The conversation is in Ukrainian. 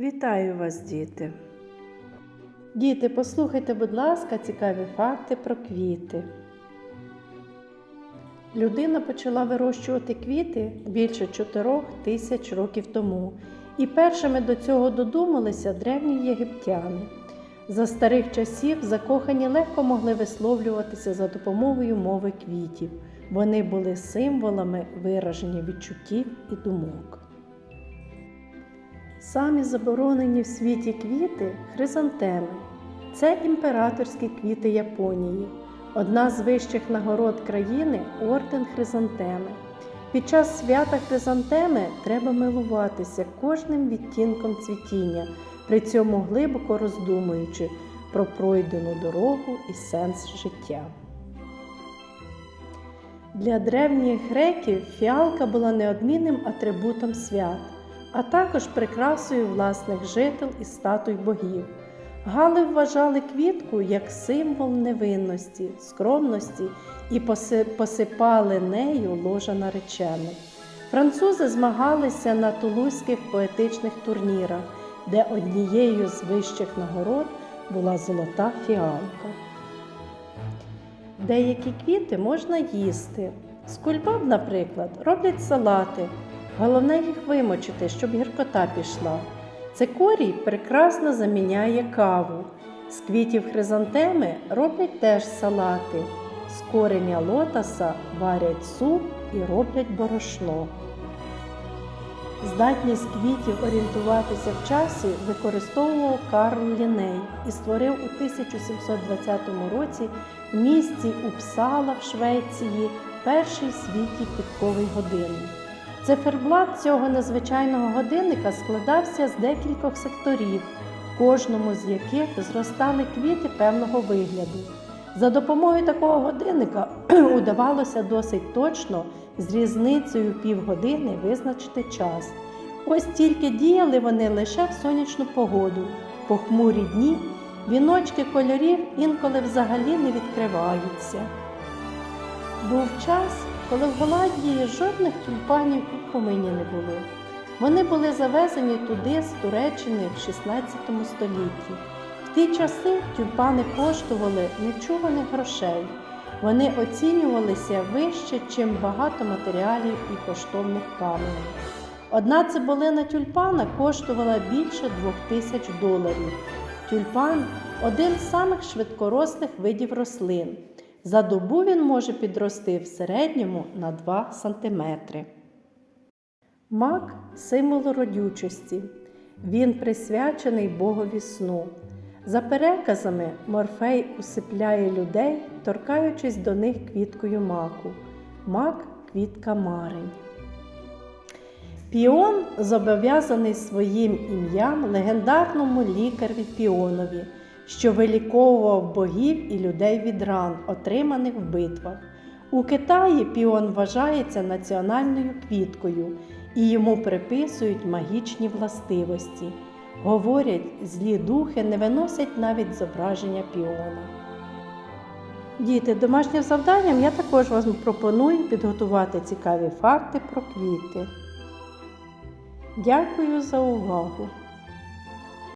Вітаю вас, діти! Діти, послухайте, будь ласка, цікаві факти про квіти. Людина почала вирощувати квіти більше 4 тисяч років тому, і першими до цього додумалися древні єгиптяни. За старих часів закохані легко могли висловлюватися за допомогою мови квітів. Вони були символами вираження відчуттів і думок. Самі заборонені в світі квіти хризантеми. Це імператорські квіти Японії. Одна з вищих нагород країни орден хризантеми. Під час свята хризантеми треба милуватися кожним відтінком цвітіння, при цьому глибоко роздумуючи про пройдену дорогу і сенс життя. Для древніх греків фіалка була неодмінним атрибутом свят, а також прикрасою власних жител і статуй богів. Гали вважали квітку як символ невинності, скромності і посипали нею ложа наречених. Французи змагалися на тулузьких поетичних турнірах, де однією з вищих нагород була золота фіалка. Деякі квіти можна їсти. З кульбаб, наприклад, роблять салати. Головне їх вимочити, щоб гіркота пішла. Цикорій прекрасно заміняє каву. З квітів хризантеми роблять теж салати. З кореня лотоса варять суп і роблять борошно. Здатність квітів орієнтуватися в часі використовував Карл Ліней і створив у 1720 році в місті Упсала в Швеції перший в світі підковий годинник. Циферблат цього незвичайного годинника складався з декількох секторів, в кожному з яких зростали квіти певного вигляду. За допомогою такого годинника удавалося досить точно з різницею півгодини визначити час. Ось тільки діяли вони лише в сонячну погоду, похмурі дні, віночки кольорів інколи взагалі не відкриваються. Був час, коли в Голландії жодних тюльпанів в помині не було. Вони були завезені туди з Туреччини в 16 столітті. В ті часи тюльпани коштували нечуваних грошей. Вони оцінювалися вище, чим багато матеріалів і коштовних каменів. Одна цибулина тюльпана коштувала більше двох тисяч доларів. Тюльпан один з самих швидкорослих видів рослин. За добу він може підрости в середньому на 2 см. Мак символ родючості. Він присвячений Богові сну. За переказами, Морфей усипляє людей, торкаючись до них квіткою маку. Мак квітка марень. Піон зобов'язаний своїм ім'ям легендарному лікареві Піонові, що виліковував богів і людей від ран, отриманих в битвах. У Китаї піон вважається національною квіткою і йому приписують магічні властивості. Говорять, злі духи не виносять навіть зображення піона. Діти, домашнім завданням я також вам пропоную підготувати цікаві факти про квіти. Дякую за увагу!